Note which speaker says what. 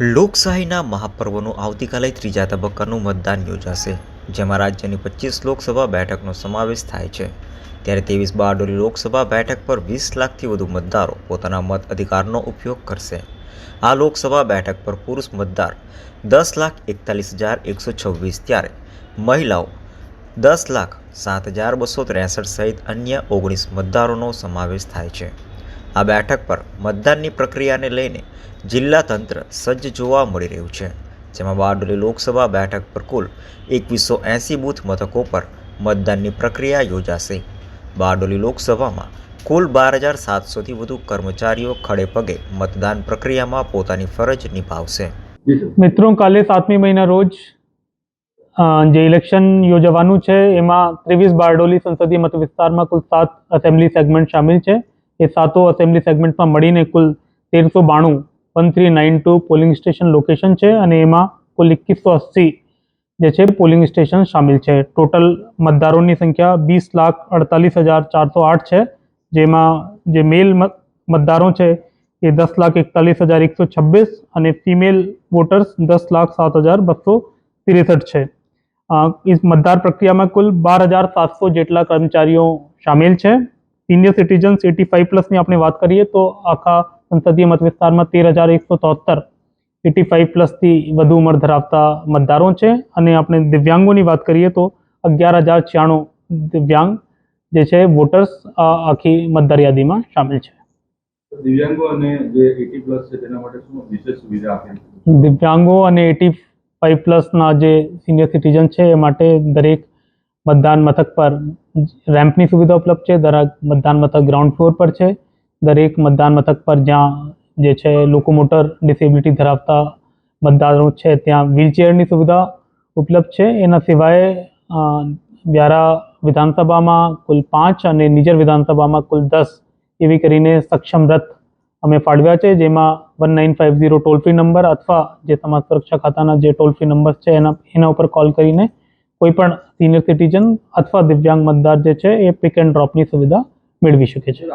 Speaker 1: લોકશાહીના મહાપર્વનું આવતીકાલે ત્રીજા તબક્કાનું મતદાન યોજાશે, જેમાં રાજ્યની પચીસ લોકસભા બેઠકનો સમાવેશ થાય છે. ત્યારે ત્રેવીસ બારડોલી લોકસભા બેઠક પર વીસ લાખથી વધુ મતદારો પોતાના મત અધિકારનો ઉપયોગ કરશે. આ લોકસભા બેઠક પર પુરુષ મતદાર દસ લાખ એકતાલીસ હજાર એકસો છવ્વીસ ત્યારે મહિલાઓ દસ લાખ સાત હજાર બસો ત્રેસઠ સહિત અન્ય ઓગણીસ મતદારોનો સમાવેશ થાય છે. આ બેઠક પર મતદાનની પ્રક્રિયાને લઈને જિલ્લા તંત્ર સજ્જ જોવા મળી રહ્યું છે, જેમાં બારડોલી લોકસભા બેઠક પર કુલ એકવીસો એંસી બૂથ મથકો પર મતદાનની પ્રક્રિયા યોજાશે. બારડોલી લોકસભામાં કુલ બાર હજાર સાતસોથી વધુ કર્મચારીઓ ખડે પગે મતદાન પ્રક્રિયામાં પોતાની ફરજ નિભાવશે.
Speaker 2: મિત્રો, કાલે સાતમી મહિના રોજ જે ઇલેક્શન યોજવાનું છે, એમાં ત્રેવીસ બારડોલી સંસદીય મત વિસ્તારમાં કુલ સાત એસેમ્બલી સેગમેન્ટ સામેલ છે. એ સાતો એસેમ્બલી સેગમેન્ટમાં મળીને કુલ તેરસો બાણું one three nine two polling station location છે અને એમાં કુલ એકવીસો અસી જે છે પોલિંગ સ્ટેશન સામેલ છે. ટોટલ મતદારોની સંખ્યા વીસ લાખ અડતાલીસ હજાર ચારસો આઠ છે. જેમાં જે મેલ મતદારો છે એ દસ લાખ એકતાલીસ હજાર એકસો છવ્વીસ અને ફિમેલ વોટર્સ દસ લાખ સાત હજાર બસો ત્રેસઠ છે. ઇસ મતદાર પ્રક્રિયામાં કુલ બાર હજાર સાતસો જેટલા કર્મચારીઓ સામેલ છે. સિનિયર સિટીઝન્સ એટી ફાઇવ પ્લસની આપણે વાત કરીએ તો આખા સંસદીય મત વિસ્તારમાં તેર હજાર એકસો તોતેર એટી ફાઇવ પ્લસથી વધુ ઉંમર ધરાવતા મતદારો છે. અને આપણે દિવ્યાંગોની વાત કરીએ તો અગિયાર હજાર છ્યાણું દિવ્યાંગ જે છે વોટર્સ આખી મતદાર યાદીમાં સામેલ છે.
Speaker 3: દિવ્યાંગો અને જે એટી પ્લસ છે તેના માટે શું વિશેષ સુવિધા આપેલ
Speaker 2: દિવ્યાંગો અને એટી ફાઇવ પ્લસના જે સિનિયર સિટીઝન છે એ માટે દરેક મતદાન મથક પર રેમ્પની સુવિધા ઉપલબ્ધ છે, દરેક મતદાન મથક ગ્રાઉન્ડ ફ્લોર પર છે. દરેક મતદાન મથક પર જ્યાં જે છે લોકોમોટર ડિસેબિલિટી ધરાવતા મતદારો છે, ત્યાં વ્હીલચેરની સુવિધા ઉપલબ્ધ છે. એના સિવાય વ્યારા વિધાનસભામાં કુલ પાંચ અને નિજર વિધાનસભામાં કુલ દસ એવી કરીને સક્ષમ રથ અમે ફાળવ્યા છે, જેમાં one nine five zero toll free number અથવા જે સમાજ સુરક્ષા ખાતાના જે ટોલ ફ્રી નંબર છે, એના એના ઉપર કોલ કરીને કોઈ પણ સિનિયર સિટીઝન અથવા દિવ્યાંગ મતદાર જે છે એ પિક એન્ડ ડ્રોપની સુવિધા મેળવી શકે છે.